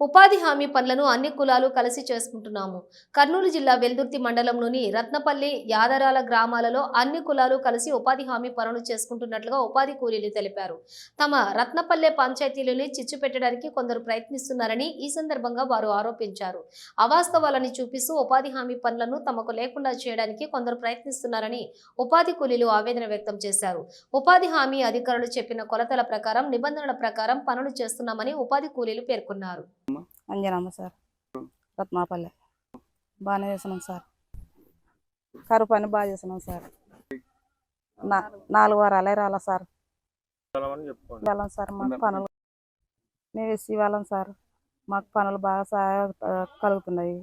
ఉపాధి హామీ పనులను అన్ని కులాలు కలిసి చేసుకుంటున్నాము. కర్నూలు జిల్లా వెల్దుర్తి మండలంలోని రత్నపల్లి యాదరాల గ్రామాలలో అన్ని కులాలు కలిసి ఉపాధి హామీ పనులు చేసుకుంటున్నట్లుగా ఉపాధి కూలీలు తెలిపారు. తమ రత్నపల్లె పంచాయతీలోనే చిచ్చు పెట్టడానికి కొందరు ప్రయత్నిస్తున్నారని ఈ సందర్భంగా వారు ఆరోపించారు. అవాస్తవాలని చూపిస్తూ ఉపాధి హామీ పనులను తమకు లేకుండా చేయడానికి కొందరు ప్రయత్నిస్తున్నారని ఉపాధి కూలీలు ఆవేదన వ్యక్తం చేశారు. ఉపాధి హామీ అధికారులు చెప్పిన కొలతల ప్రకారం నిబంధనల ప్రకారం పనులు చేస్తున్నామని ఉపాధి కూలీలు పేర్కొన్నారు. అంజనమ్మ సార్. రత్నాపల్లె. బాగానే చేసినాం సార్. కరువు పని బాగా చేసినాం సార్. నా నాలుగు వారాలే రాలా సార్. వెళ్ళం సార్ మాకు పనులు. మేము వేసి వెళ్ళం సార్. మాకు పనులు బాగా సహాయ కలుగుతున్నాయి.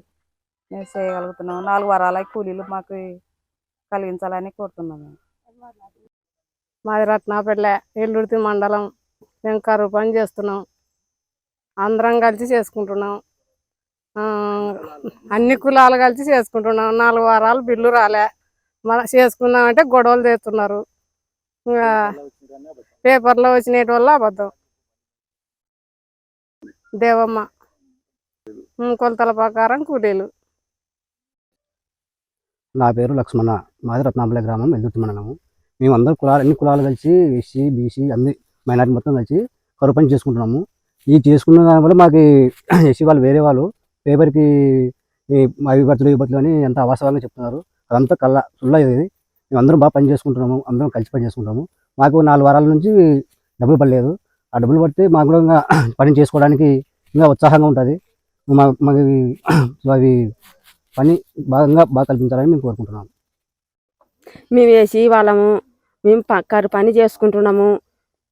మేము చేయగలుగుతున్నాం. నాలుగు వారాల కూలీలు మాకు కలిగించాలని కోరుతున్నాము మాది రత్నాపల్లె ఎల్లుడితి మండలం. మేము కరువు పని చేస్తున్నాం. అందరం కలిసి చేసుకుంటున్నాం. అన్ని కులాలు కలిసి చేసుకుంటున్నాం. నాలుగు వారాలు బిల్లు రాలే. మన చేసుకుందామంటే గొడవలు చేస్తున్నారు. ఇంకా పేపర్లో వచ్చినటి వల్ల అబద్ధం. దేవమ్మ కొలతల ప్రకారం కూలీలు. నా పేరు లక్ష్మణ. మాది రత్నాంబల గ్రామం వెల్దుర్తి మండలము. మేము అందరూ కులాలు అన్ని కులాలు కలిసి ఎస్సీ బీసీ అన్ని మైనార్టీ మొత్తం కలిసి కరువు పని చేసుకుంటున్నాము. ఇది చేసుకున్న దానివల్ల మాకు ఎస్సీ వాళ్ళు వేరే వాళ్ళు పేపర్కి అవి బతులు ఈ అని ఎంత అవసరాలని చెప్తున్నారు. అదంతా కళ్ళ ఫుల్ ఇది. మేము అందరం బాగా పని చేసుకుంటున్నాము అందరం కలిసి పని చేసుకుంటాము మాకు నాలుగు వారాల నుంచి డబ్బులు పడలేదు. ఆ డబ్బులు పడితే మాకు కూడా ఇంకా పని చేసుకోవడానికి ఇంకా ఉత్సాహంగా ఉంటుంది. మా మాకు అవి పని బాగా బాగా కల్పించాలని మేము కోరుకుంటున్నాము. మేము వేసి వాళ్ళము మేము పక్కరు పని చేసుకుంటున్నాము.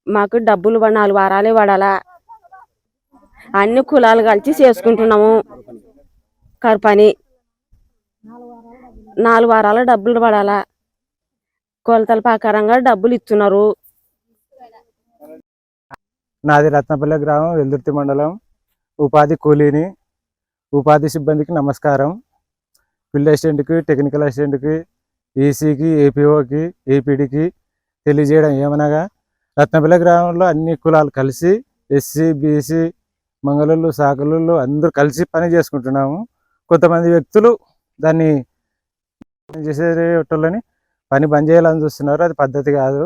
మాకు డబ్బులు నాలుగు వారాలే పడాలా. అన్ని కులాలు కలిసి చేసుకుంటున్నాము. కరు పని. నాలుగు వారాల డబ్బులు పడాలా. కొలతల ప్రకారంగా డబ్బులు ఇస్తున్నారు. నాది రత్నపల్లి గ్రామం వెల్దుర్తి మండలం. ఉపాధి కూలీని ఉపాధి సిబ్బందికి నమస్కారం. ఫీల్డ్ అసిస్టెంట్కి టెక్నికల్ అసిస్టెంట్కి ఈసీకి ఏపీఓకి ఏపీడికి తెలియజేయడం ఏమనగా రత్నపల్లి గ్రామంలో అన్ని కులాలు కలిసి ఎస్సీ బీసీ మంగళూరు సాకలు అందరూ కలిసి పని చేసుకుంటున్నాము. కొంతమంది వ్యక్తులు దాన్ని చేసేటోళ్ళని పని బంద్ చేయాలని చూస్తున్నారు. అది పద్ధతి కాదు.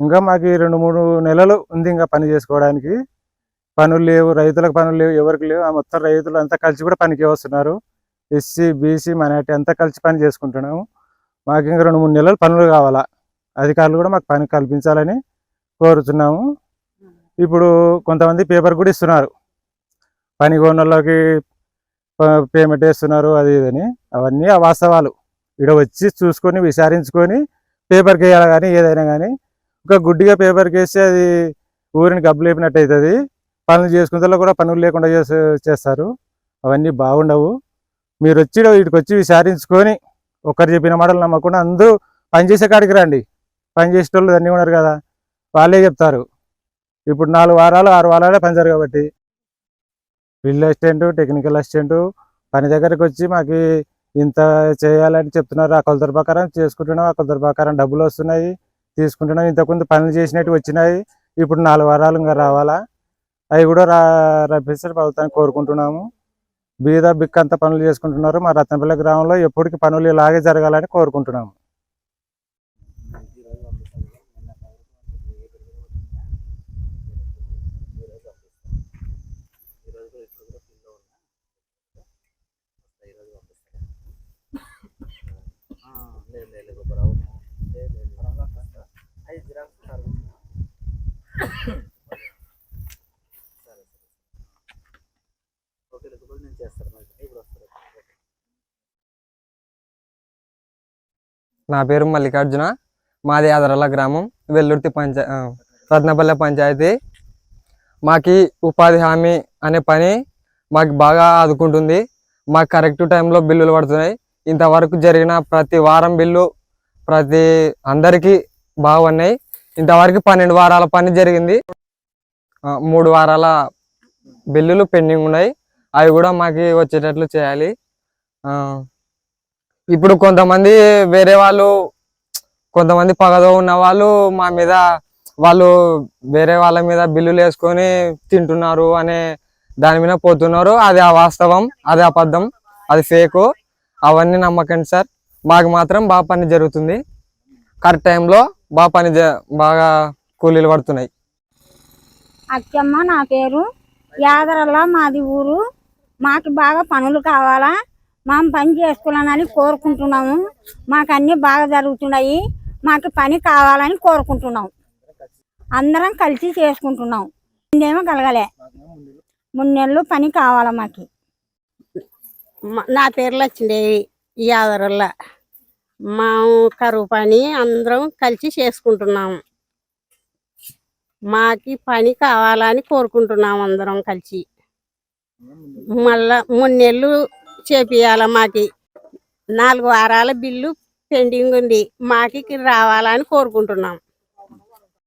ఇంకా మాకు రెండు మూడు నెలలు ఉంది ఇంకా పని చేసుకోవడానికి. పనులు లేవు రైతులకు పనులు లేవు ఎవరికి లేవు. ఆ మొత్తం రైతులు అంతా కలిసి కూడా పనికి వస్తున్నారు. ఎస్సీ బీసీ మైనార్టీ అంతా కలిసి పని చేసుకుంటున్నాము. మాకు ఇంకా రెండు మూడు నెలలు పనులు కావాలా. అధికారులు కూడా మాకు పని కల్పించాలని కోరుతున్నాము. ఇప్పుడు కొంతమంది పేపర్ కూడా ఇస్తున్నారు. పని కొన్నోళ్ళకి పేమెంట్ వేస్తున్నారు అది ఇదని. అవన్నీ వాస్తవాలు. ఇక్కడ వచ్చి చూసుకొని విచారించుకొని పేపర్కి వేయాలి కానీ ఏదైనా కానీ. ఒక గుడ్డిగా పేపర్కి వేస్తే అది ఊరిని గబ్బు లేపినట్టు అవుతుంది పనులు చేసుకునే కూడా పనులు లేకుండా చేసే చేస్తారు. అవన్నీ బాగుండవు. మీరు వచ్చి వీటికి వచ్చి విచారించుకొని ఒకరు చెప్పిన మాటలు నమ్మకుండా అందరూ పని చేసే కాడికి రండి. పని చేసేటోళ్ళు అన్నీ ఉన్నారు కదా. వాళ్ళే చెప్తారు. ఇప్పుడు నాలుగు వారాలు ఆరు వారాలే పనిచారు కాబట్టి ఫీల్డ్ అసిస్టెంట్ టెక్నికల్ అసిస్టెంట్ పని దగ్గరకు వచ్చి మాకు ఇంత చేయాలని చెప్తున్నారు. ఆ కొలతల ప్రకారం చేసుకుంటున్నాం ఆ కొలతల ప్రకారం డబ్బులు వస్తున్నాయి తీసుకుంటున్నాం. ఇంతకుముందు పనులు చేసినట్టు వచ్చినాయి. ఇప్పుడు నాలుగు వారాలు ఇంకా రావాలా? అవి కూడా రా రప్పిస్తారు ప్రభుత్వాన్ని కోరుకుంటున్నాము. బీద బిక్కంత పనులు చేసుకుంటున్నారు. మా రత్నపల్లి గ్రామంలో ఎప్పటికీ పనులు ఇలాగే జరగాలని కోరుకుంటున్నాము. నా పేరు మల్లికార్జున. మాది ఆదరాల గ్రామం వెల్లుర్తి పంచా రత్నపల్లె పంచాయతీ. మాకి ఉపాధి హామీ అనే పని మాకు బాగా ఆదుకుంటుంది. మాకు కరెక్ట్ టైంలో బిల్లులు పడుతున్నాయి. ఇంతవరకు జరిగిన ప్రతి వారం బిల్లు ప్రతి అందరికీ బాగున్నాయి ఇంతవరకు పన్నెండు వారాల పని జరిగింది. మూడు వారాల బిల్లులు పెండింగ్ ఉన్నాయి. అవి కూడా మాకు వచ్చేటట్లు చేయాలి. ఇప్పుడు కొంతమంది వేరే వాళ్ళు కొంతమంది పగదో ఉన్న వాళ్ళు మా మీద వాళ్ళు వేరే వాళ్ళ మీద బిల్లులు వేసుకొని తింటున్నారు అనే దాని మీద పోతున్నారు. అది అవాస్తవం అది అబద్ధం అది ఫేకు. అవన్నీ నమ్మకండి సార్. మాకు మాత్రం బాగా పని జరుగుతుంది. కరెక్ట్ టైంలో బాగా పని జ- బాగా కూలీలు పడుతున్నాయి. అచ్చమ్మ నా పేరు. యాదరల్ల మాది ఊరు. మాకు బాగా పనులు కావాలా. మేము పని చేసుకోవాలని కోరుకుంటున్నాము. మాకు అన్నీ బాగా జరుగుతున్నాయి. మాకు పని కావాలని కోరుకుంటున్నాం. అందరం కలిసి చేసుకుంటున్నాం. ఇందేమో కలగలే. మూడు నెలలు పని కావాలా మాకు. మ- నా పేరు లక్ష్మీదేవి యాదరల్ల మా కరువు పని అందరం కలిసి చేసుకుంటున్నాము మాకి పని కావాలని కోరుకుంటున్నాం అందరం కలిసి. మళ్ళా మూడు నెలలు చేపియాల మాకి. నాలుగు వారాల బిల్లు పెండింగ్ ఉంది మాకి రావాలని కోరుకుంటున్నాం.